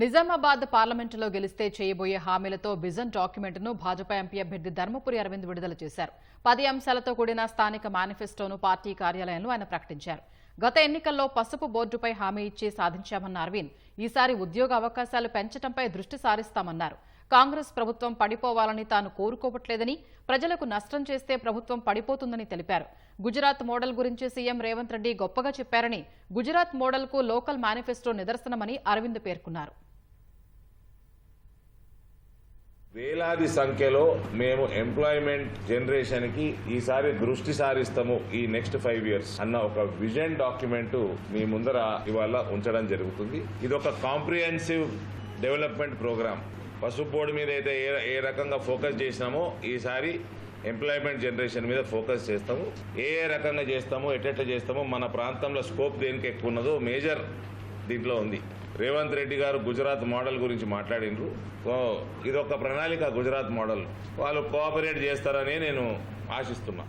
నిజామాబాద్ పార్లమెంటులో గెలిస్తే చేయబోయే హామీలతో విజన్ డాక్యుమెంట్ను భాజపా ఎంపీ అభ్యర్థి ధర్మపురి అరవింద్ విడుదల చేశారు. పది అంశాలతో కూడిన స్థానిక మేనిఫెస్టోను పార్టీ కార్యాలయంలో ఆయన ప్రకటించారు. గత ఎన్నికల్లో పసుపు బోర్డుపై హామీ ఇచ్చి సాధించామన్న అరవింద్ ఈసారి ఉద్యోగ అవకాశాలు పెంచడంపై దృష్టి సారిస్తామన్నారు. కాంగ్రెస్ ప్రభుత్వం పడిపోవాలని తాను కోరుకోవట్లేదని ప్రజలకు నష్టం చేస్తే ప్రభుత్వం పడిపోతుందని తెలిపారు. గుజరాత్ మోడల్ గురించి సీఎం రేవంత్ రెడ్డి గొప్పగా చెప్పారని గుజరాత్ మోడల్కు లోకల్ మేనిఫెస్టో నిదర్శనమని అరవింద్ పేర్కొన్నారు. వేలాది సంఖ్యలో మేము ఎంప్లాయ్మెంట్ జనరేషన్కి ఈసారి దృష్టి సారిస్తాము ఈ నెక్స్ట్ ఫైవ్ ఇయర్స్ అన్న ఒక విజన్ డాక్యుమెంట్ మీ ముందర ఇవాళ ఉంచడం జరుగుతుంది. ఇది ఒక కాంప్రిహెన్సివ్ డెవలప్మెంట్ ప్రోగ్రామ్ పసుపు బోర్డు మీద అయితే ఏ ఏ రకంగా ఫోకస్ చేసినామో ఈసారి ఎంప్లాయ్మెంట్ జనరేషన్ మీద ఫోకస్ చేస్తాము. ఏ ఏ రకంగా చేస్తామో ఎట్టెట్ట చేస్తామో మన ప్రాంతంలో స్కోప్ దేనికి ఎక్కువ ఉన్నదో మేజర్ దీంట్లో ఉంది. రేవంత్ రెడ్డి గారు గుజరాత్ మోడల్ గురించి మాట్లాడినరు సో ఇది ఒక ప్రణాళిక గుజరాత్ మోడల్. వాళ్ళు కోఆపరేట్ చేస్తారని నేను ఆశిస్తున్నా.